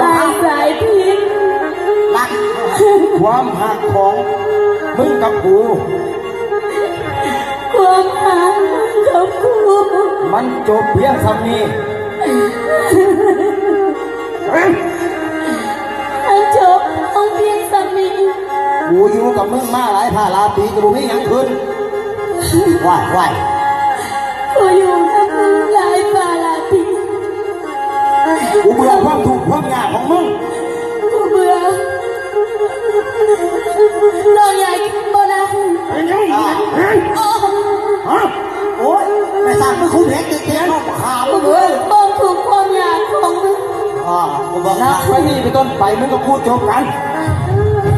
อายสายพินรักความหักของมึงกับกูความหากับกูมันจบเพียงเท่านี้เฮ้ยอันจบเอาเพียงสามีกูอยู่กับมึงมาหลายผ่าหลายปีกูรู้ไม่ยังขึ้นว่ายว่ายกูอยู่ เบื่อความถูกข์ความยากของมึงกูเบื่อน้องใหญ่บ่ได้ไอ้ยังเฮ้ยโอ้ฮะโอ้ยไม่ทราบมึงคุ้นเห็นเจ๊ๆน้องขามึงเลยบ่ถูกความอยากของมึงอ่ากูบอกนันะบไปนี่ไปต้นไปมึงก็พูดจบกัน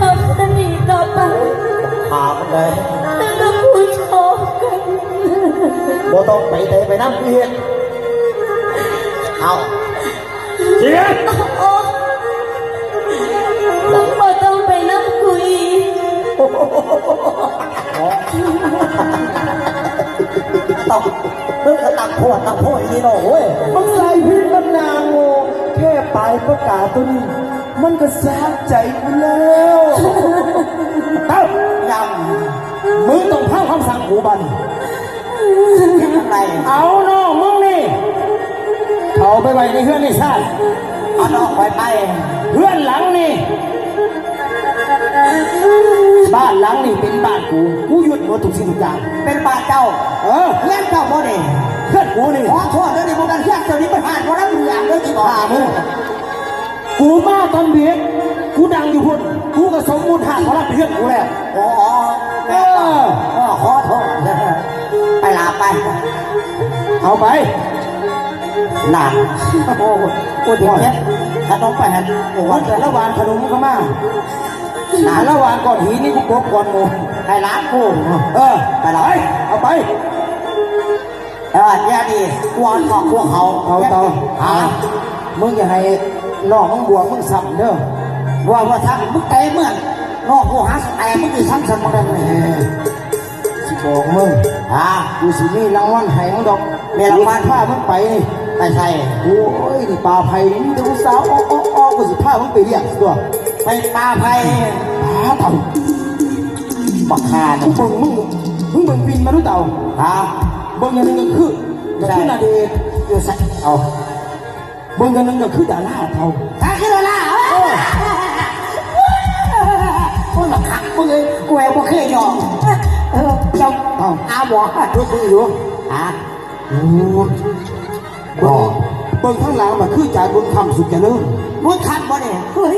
ทำสนิทต่อไปขามึงเลยแล้วก็ผู้ชมกันบ่ต้องไปเตะไปน้ำเพียนเอาเสียโอ้มึงบ่ ต้องไปนับกูอีกต้องมึงก็ตังโพดตังโพดอีนี่เนาะเว้ยมึงใส่พิษมันนางโง่แค่ปลายประกาศตัวนี้ มันก็สะใจกูแล้วเอ้ายังมึงต้องเท่าคำสั่งกูบันเห็นอะไรเอาน้องมึงนี่เขาไปไว้ในเฮือนในชาติ เอาน้องไปไปเฮือนหลังนี่ บ้านหลังนี่เป็นบ้านกู กูหยุดหมดทุกสิ่งทุกอย่าง เป็นบ้านเจ้า เออ เพื่อนเจ้าบ่นี่เพื่อนกูนี่ขอโทษด้วยนี่พวกกันเพื่อนเจ้านี้ไปผ่านเพราะนั้นมึงอย่างเรื่องที่บอกฆ่ามึงกูมาตอนเบียดกูดังอยู่พุ่นกูก็สมมูลหาเขารับเพื่อนกูแล้วโอ้โหแม่ต่อเออขอโทษไปลาไป เอาไป หนักโอ้โหกูถึงแค่ถ้าต้องไปหันโอ้วัวันนแต่ละวันขนมก็มาหาละวันก่อนหีนี่กูกบก่อนโมให้ร้านกูเออไปเลยเอาไปเออเนี่ยดีกวนของพวกเขาเอาต่อหามึงอย่าให้น้องมึงบวกมึงสับเด้อว่าว่าทั้งมึงเตะเมื่อนนอกกูหาสแต่มึงอีกทั้งสมองเลยแหมสิบอกมึงอ่ากูสิมีรางวัลให้มึงดอก มีรางวัลพามึงไปนี่ไปใส่โอ้ยนี่ปลาไผ่นี่มีแต่ผู้สาวอ้ออ้ออ้อกูสิพามึงไปเรียกตัวไปปลาไผ่ปลาเต่าบักคามึเนี่ยงมึงมึงมึงมึงบินมาดูเต่าฮะเบิ่งอย่างหนึงก็คือก็คือนาเดชน์อยู่ใส่เอาเบิ่งอย่างหนึงก็คือดาราเต่าถ้าขึ้นละโอ้ยบักคักมึงเลยกูแอบบ่เคยยอมเออเจ้าเอ้าอาบ่ดูดูอยู่ฮะ โอ้เบิ่งเบิ่งข้างหลังมันคือจ่ายบุญคำสุขเจริญบุญคัดบ่เนี่ยเฮ้ย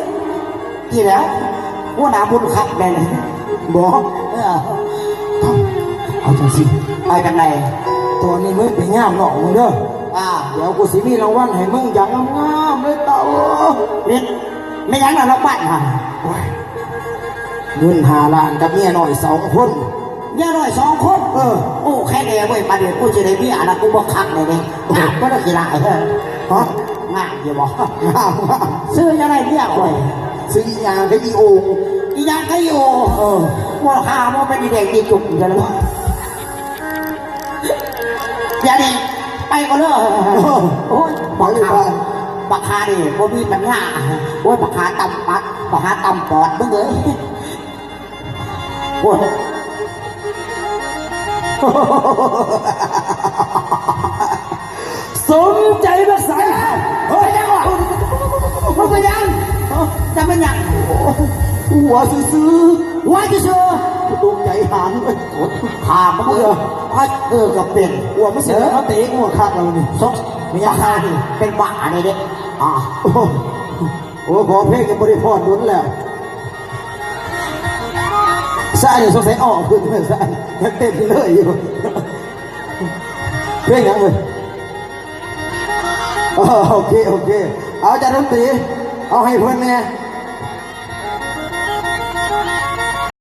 กี่แล้วหัวหน้าบุญคัดแม่เลยบอกเออเอาเอาจังสิไปกันไหนตอนนี้มึงไปย่ามหนองมึงเด้ออ่าเดี๋ยวกูสิมีรางวัลให้มึงอย่างงามๆเลยเต่านี่ไม่ยังเราบ้านค่ะโอ้ยเงินหาล้านกับเมียหน่อยสองคน ย่าหน่อยสองคนเออโอ้แค่เดียวเว้ยประเดี๋ยวกูจะได้มีอะไรกูบอกคักเลยเนี่ยงามก็ได้กี่ลายเฮ้ยฮะงามอย่าบอกงามงามซื้อยังไงเนี่ยคอยซื้ออีหยางกับอีโออียังก็อยู่เออว่าข้าว่าเป็นอีเด็กดีจุกกันแล้วอย่าดีไปก็เลยโอ้ยบักคาบักคาดิว่ามีปัญญาโอ้ยบักคาตำปัดบักคาตำปอดมึงเอ้ยโอ้ย สมใจรักษาเฮ้ยยังวะมึงไปยังจะเป็นยังหัวซื้อหัวจะเชื่อๆตกใจหานเลยขามึงเออเออกับเป็นหัวไม่เสียเขาเตะหัวขาดเรานี่ซกมีอาการเป็นบ้าอะไรเด็กอ่าโอ้โหโอ้ขอเพลงกับบริพรดุนแล้ว สายสงสัยออกขึ้นเลยสายยังเต้นเลยอยู่เพลงยังเลยอ๋อโอเคโอเค เอาจากดนตรีเอาให้เพื่อนเนี่ย